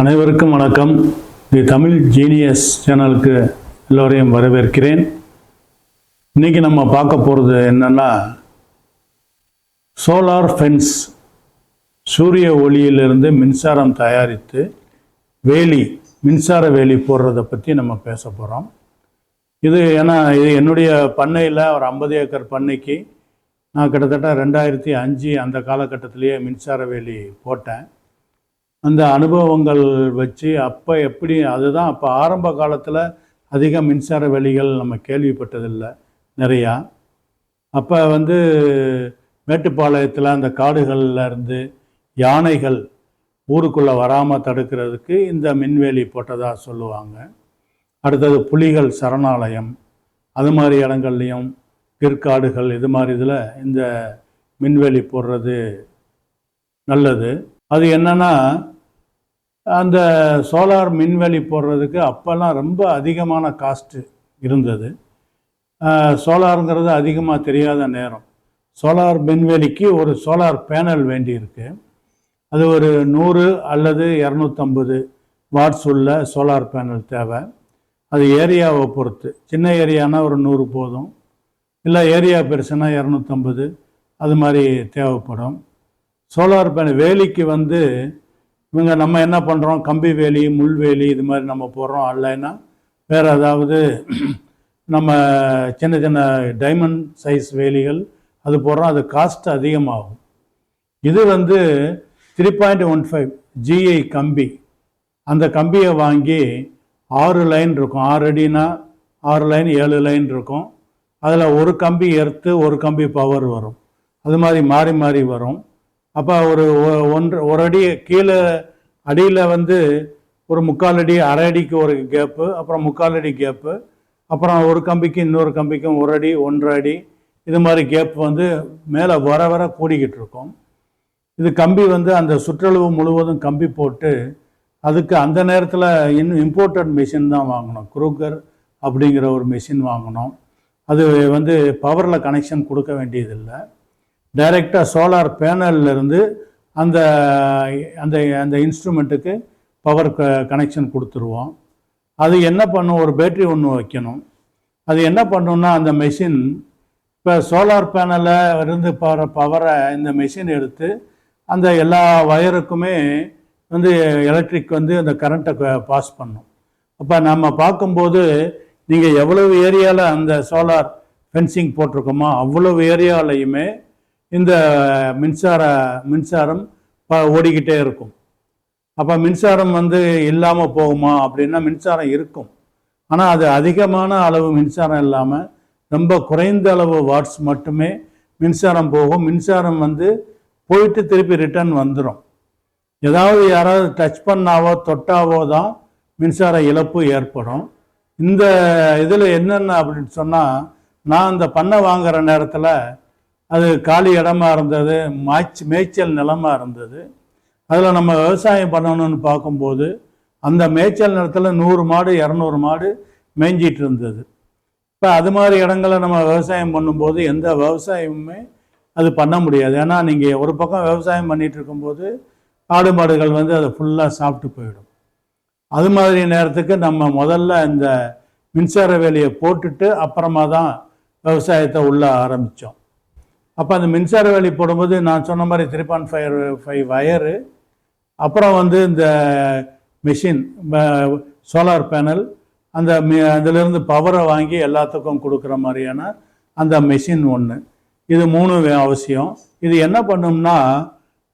அனைவருக்கும் வணக்கம். தி தமிழ் ஜீனியஸ் சேனலுக்கு எல்லோரையும் வரவேற்கிறேன். இன்றைக்கி நம்ம பார்க்க போகிறது என்னென்னா சோலார் ஃபென்ஸ் சூரிய ஒளியிலிருந்து மின்சாரம் தயாரித்து வேலி மின்சார வேலி போடுறதை பற்றி நம்ம பேச போகிறோம் இது ஏன்னா இது என்னுடைய பண்ணையில் ஒரு ஐம்பது ஏக்கர் பண்ணைக்கு நான் கிட்டத்தட்ட ரெண்டாயிரத்தி அஞ்சு அந்த காலகட்டத்திலேயே மின்சார வேலி போட்டேன். அந்த அனுபவங்கள் வச்சு அப்போ எப்படி அதுதான் அப்போ ஆரம்ப காலத்தில் அதிக மின்சார வெளிகள் நம்ம கேள்விப்பட்டதில்லை நிறையா. அப்போ வந்து மேட்டுப்பாளையத்தில் அந்த காடுகளில் இருந்து யானைகள் ஊருக்குள்ளே வராமல் தடுக்கிறதுக்கு இந்த மின்வேலி போட்டதாக சொல்லுவாங்க. அடுத்தது புலிகள் சரணாலயம் அது மாதிரி இடங்கள்லையும் பிற்காடுகள் இது மாதிரி இதில் இந்த மின்வேலி போடுறது நல்லது. அது என்னன்னா அந்த சோலார் மின்வேலி போடுறதுக்கு அப்போல்லாம் ரொம்ப அதிகமான காஸ்ட்டு இருந்தது. சோலாருங்கிறது அதிகமாக தெரியாத நேரம். சோலார் மின்வேலிக்கு ஒரு சோலார் பேனல் வேண்டியிருக்கு. அது ஒரு நூறு அல்லது இரநூத்தம்பது வாட்ஸ் உள்ள சோலார் பேனல் தேவை. அது ஏரியாவை பொறுத்து. சின்ன ஏரியானா ஒரு நூறு போதும். இல்லை ஏரியா பெருசுனா இரநூத்தம்பது. அது மாதிரி தேவைப்படும். சோலார் பேனல் வேலிக்கு வந்து இவங்க நம்ம என்ன பண்ணுறோம் கம்பி வேலி முள்வேலி இது மாதிரி நம்ம போடுறோம் இல்லைன்னா வேறு ஏதாவது நம்ம சின்ன சின்ன டைமண்ட் சைஸ் வேலிகள் அது போடுறோம். அது காஸ்ட் அதிகமாகும். இது வந்து three point one five GI கம்பி. அந்த கம்பியை வாங்கி ஆறு லைன் இருக்கும். ஆறு அடினா ஆறு லைன் ஏழு லைன் இருக்கும். அதில் ஒரு கம்பி எர்த்து ஒரு கம்பி பவர் வரும். அது மாதிரி மாறி மாறி வரும். அப்போ ஒரு ஒ- ஒன்று ஒரு அடி கீழே அடியில் வந்து ஒரு முக்கால் அடி அரை அடிக்கு ஒரு கேப்பு அப்புறம் முக்கால் அடி கேப்பு அப்புறம் ஒரு கம்பிக்கு இன்னொரு கம்பிக்கும் ஒரு அடி ஒன்றரை அடி இது மாதிரி கேப் வந்து மேலே வர வர கூடிக்கிட்டு இருக்கும். இது கம்பி வந்து அந்த சுற்றளவு முழுவதும் கம்பி போட்டு அதுக்கு அந்த நேரத்தில் இன்னும் இம்போர்ட்டட் மிஷின் தான் வாங்கினோம் குரூக்கர் அப்படிங்கிற ஒரு மிஷின் வாங்கினோம் அது வந்து பவரில் கனெக்ஷன் கொடுக்க வேண்டியதில்லை. டைரெக்டாக சோலார் இருந்து அந்த அந்த அந்த இன்ஸ்ட்ருமெண்ட்டுக்கு பவர் க கனெக்ஷன் கொடுத்துருவோம். அது என்ன பண்ணும்? ஒரு பேட்டரி ஒன்று வைக்கணும். அது என்ன பண்ணுன்னா அந்த மெஷின் இப்போ சோலார் பேனலில் இருந்து போகிற பவரை இந்த மெஷின் எடுத்து அந்த எல்லா வயருக்குமே வந்து எலக்ட்ரிக் வந்து அந்த கரண்ட்டை பாஸ் பண்ணும். அப்போ நம்ம பார்க்கும்போது நீங்கள் எவ்வளவு ஏரியாவில் அந்த சோலார் ஃபென்சிங் போட்டிருக்கோமோ அவ்வளவு ஏரியாலையுமே இந்த மின்சார மின்சாரம் ப- ஓடிக்கிட்டே இருக்கும். அப்போ மின்சாரம் வந்து இல்லாமல் போகுமா அப்படின்னா மின்சாரம் இருக்கும். ஆனால் அது அதிகமான அளவு மின்சாரம் இல்லாமல் ரொம்ப குறைந்த அளவு வாட்ஸ் மட்டுமே மின்சாரம் போகும். மின்சாரம் வந்து போயிட்டு திருப்பி ரிட்டர்ன் வந்துடும் ஏதாவது யாராவது டச் பண்ணாவோ தொட்டாவோ தான் மின்சார இழப்பு ஏற்படும். இந்த இதில் என்னென்ன அப்படின்னு சொன்னால் நான் அந்த பண்ணை வாங்குற நேரத்தில் அது காலி இடமா இருந்தது மாய்ச்சி மேய்ச்சல் நிலமா இருந்தது. அதில் நம்ம விவசாயம் பண்ணணும்னு பார்க்கும்போது அந்த மேய்ச்சல் நிலத்தில் நூறு மாடு இரநூறு மாடு மேய்ஞ்சிட்டு இருந்தது. இப்போ அது மாதிரி இடங்களை நம்ம விவசாயம் பண்ணும்போது எந்த விவசாயமுமே அது பண்ண முடியாது. ஏன்னா நீங்கள் ஒரு பக்கம் விவசாயம் பண்ணிட்டு இருக்கும்போது ஆடு மாடுகள் வந்து அதை ஃபுல்லாக சாப்பிட்டு போயிடும். அது மாதிரி நேரத்துக்கு நம்ம முதல்ல இந்த மின்சார வேலையை போட்டுட்டு அப்புறமா தான் விவசாயத்தை உள்ள ஆரம்பித்தோம் அப்போ அந்த மின்சார வேலி போடும்போது நான் சொன்ன மாதிரி three point five five wire அப்புறம் வந்து இந்த மிஷின் சோலார் பேனல் அந்த மி அதிலிருந்து பவரை வாங்கி எல்லாத்துக்கும் கொடுக்குற மாதிரியான அந்த மிஷின் ஒன்று இது மூணு அவசியம். இது என்ன பண்ணும்னா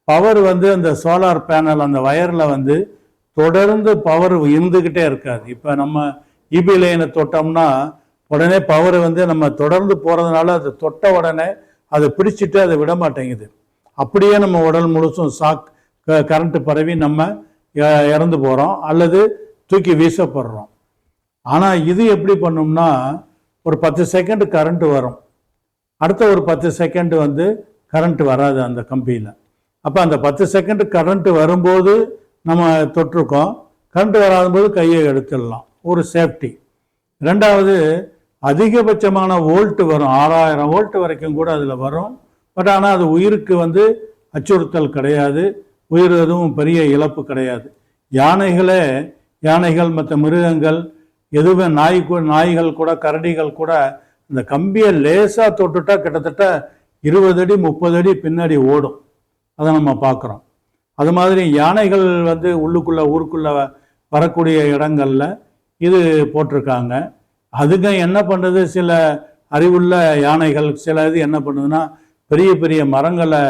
பவர் வந்து அந்த சோலார் பேனல் அந்த வயரில் வந்து தொடர்ந்து பவர் இருந்துக்கிட்டே இருக்காது. இப்போ நம்ம இபி லைனை தொட்டோம்னா உடனே பவர் வந்து நம்ம தொடர்ந்து போகிறதுனால அது தொட்ட உடனே அதை பிடிச்சிட்டு அதை விட மாட்டேங்குது. அப்படியே நம்ம உடல் முழுசும் சாக் கரண்ட்டு பரவி நம்ம இறந்து போகிறோம் அல்லது தூக்கி வீசப்படுறோம். ஆனால் இது எப்படி பண்ணும்னா ஒரு பத்து செகண்ட் கரண்ட் வரும். அடுத்த ஒரு பத்து செகண்ட் வந்து கரண்ட் வராது அந்த கம்பியில். அப்போ அந்த பத்து செகண்ட் கரண்ட் வரும்போது நம்ம தொட்டிருக்கோம். கரண்ட் வராத போது கையை எடுத்துடலாம். ஒரு சேஃப்டி ரெண்டாவது அதிகபட்சமான வோல்ட் வரும். ஆறாயிரம் வோல்ட் வரைக்கும் கூட அதில் வரும். பட் ஆனால் அது உயிருக்கு வந்து அச்சுறுத்தல் கிடையாது. உயிர் எதுவும் பெரிய இழப்பு கிடையாது. யானைகளே யானைகள் மற்ற மிருகங்கள் எதுவுமே நாய் நாய்கள் கூட கரடிகள் கூட இந்த கம்பியை லேசாக தொட்டுட்டா கிட்டத்தட்ட இருபது அடி முப்பது அடி பின்னாடி ஓடும். அதை நம்ம பார்க்குறோம். அது மாதிரி யானைகள் வந்து உள்ளுக்குள்ளே ஊருக்குள்ளே வரக்கூடிய இடங்களில் இது போட்டிருக்காங்க. அதுங்க என்ன பண்ணுறது சில அறிவுள்ள யானைகள் சில இது என்ன பண்ணுதுன்னா பெரிய பெரிய மரங்களை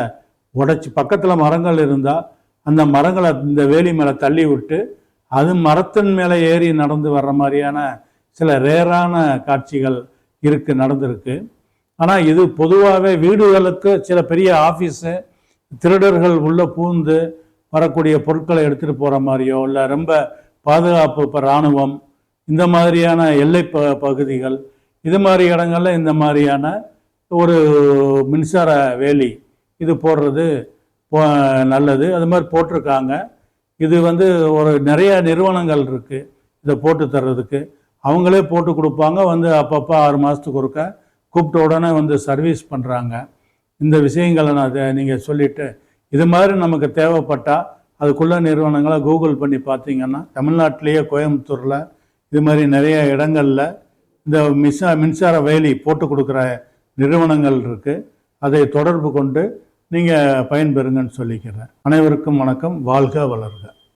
உடைச்சி பக்கத்தில் மரங்கள் இருந்தால் அந்த மரங்களை இந்த வேலி மேலே தள்ளி விட்டு அது மரத்தின் மேலே ஏறி நடந்து வர்ற மாதிரியான சில ரேரான காட்சிகள் இருக்கு நடந்திருக்கு. ஆனால் இது பொதுவாகவே வீடுகளுக்கு சில பெரிய ஆஃபீஸு திருடர்கள் உள்ளே பூந்து வரக்கூடிய பொருட்களை எடுத்துகிட்டு போகிற மாதிரியோ இல்லை ரொம்ப பாதுகாப்பு இப்போ இராணுவம் இந்த மாதிரியான எல்லை ப பகுதிகள் இது மாதிரி இடங்களில் இந்த மாதிரியான ஒரு மின்சார வேலி இது போடுறது நல்லது. அது மாதிரி போட்டிருக்காங்க. இது வந்து ஒரு நிறைய நிறுவனங்கள் இருக்குது இதை போட்டு தர்றதுக்கு. அவங்களே போட்டு கொடுப்பாங்க. வந்து அப்பப்போ ஆறு மாதத்துக்கு ஒருக்க கூப்பிட்ட உடனே வந்து சர்வீஸ் பண்ணுறாங்க இந்த விஷயங்களை நான் நீங்கள் சொல்லிவிட்டு இது மாதிரி நமக்கு தேவைப்பட்டால் அதுக்குள்ள நிறுவனங்களை கூகுள் பண்ணி பார்த்தீங்கன்னா தமிழ்நாட்டிலேயே கோயம்புத்தூரில் இது மாதிரி நிறைய இடங்களில் இந்த மின்சா மின்சார வேலி போட்டு கொடுக்குற நிறுவனங்கள் இருக்குது அதை தொடர்பு கொண்டு நீங்கள் பயன்பெறுங்கன்னு சொல்லிக்கிறேன். அனைவருக்கும் வணக்கம். வாழ்க வளர்க.